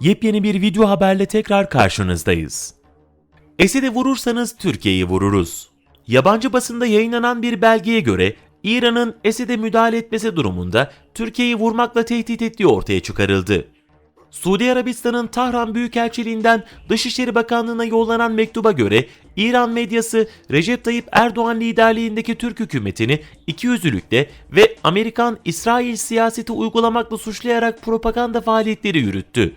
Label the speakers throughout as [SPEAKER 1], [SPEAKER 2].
[SPEAKER 1] Yepyeni bir video haberle tekrar karşınızdayız. Esed'e vurursanız Türkiye'yi vururuz. Yabancı basında yayınlanan bir belgeye göre İran'ın Esed'e müdahale etmesi durumunda Türkiye'yi vurmakla tehdit ettiği ortaya çıkarıldı. Suudi Arabistan'ın Tahran Büyükelçiliğinden Dışişleri Bakanlığı'na yollanan mektuba göre İran medyası Recep Tayyip Erdoğan liderliğindeki Türk hükümetini ikiyüzlülükle ve Amerikan-İsrail siyaseti uygulamakla suçlayarak propaganda faaliyetleri yürüttü.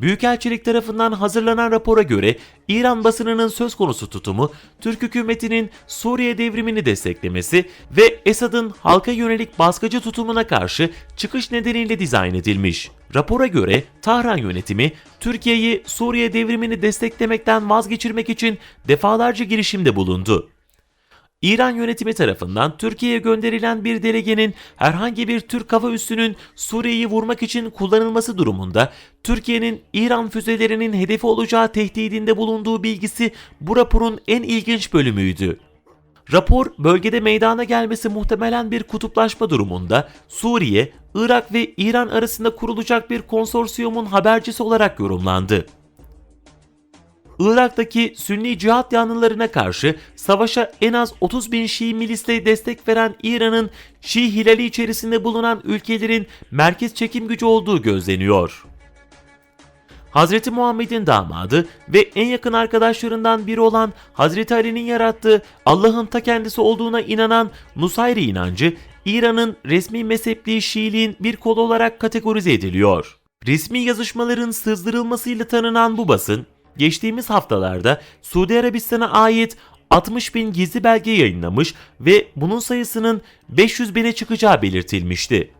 [SPEAKER 1] Büyükelçilik tarafından hazırlanan rapora göre İran basınının söz konusu tutumu Türk hükümetinin Suriye devrimini desteklemesi ve Esad'ın halka yönelik baskıcı tutumuna karşı çıkış nedeniyle dizayn edilmiş. Rapora göre Tahran yönetimi Türkiye'yi Suriye devrimini desteklemekten vazgeçirmek için defalarca girişimde bulundu. İran yönetimi tarafından Türkiye'ye gönderilen bir delegenin herhangi bir Türk hava üssünün Suriye'yi vurmak için kullanılması durumunda Türkiye'nin İran füzelerinin hedefi olacağı tehdidinde bulunduğu bilgisi bu raporun en ilginç bölümüydü. Rapor bölgede meydana gelmesi muhtemelen bir kutuplaşma durumunda Suriye, Irak ve İran arasında kurulacak bir konsorsiyumun habercisi olarak yorumlandı. Irak'taki Sünni cihat yanlılarına karşı savaşa en az 30 bin Şii milisle destek veren İran'ın Şii hilali içerisinde bulunan ülkelerin merkez çekim gücü olduğu gözleniyor. Hazreti Muhammed'in damadı ve en yakın arkadaşlarından biri olan Hazreti Ali'nin yarattığı Allah'ın ta kendisi olduğuna inanan Nusayri inancı İran'ın resmi mezhepliği Şiiliğin bir kolu olarak kategorize ediliyor. Resmi yazışmaların sızdırılmasıyla tanınan bu basın, geçtiğimiz haftalarda Suudi Arabistan'a ait 60 bin gizli belge yayınlamış ve bunun sayısının 500 bine çıkacağı belirtilmişti.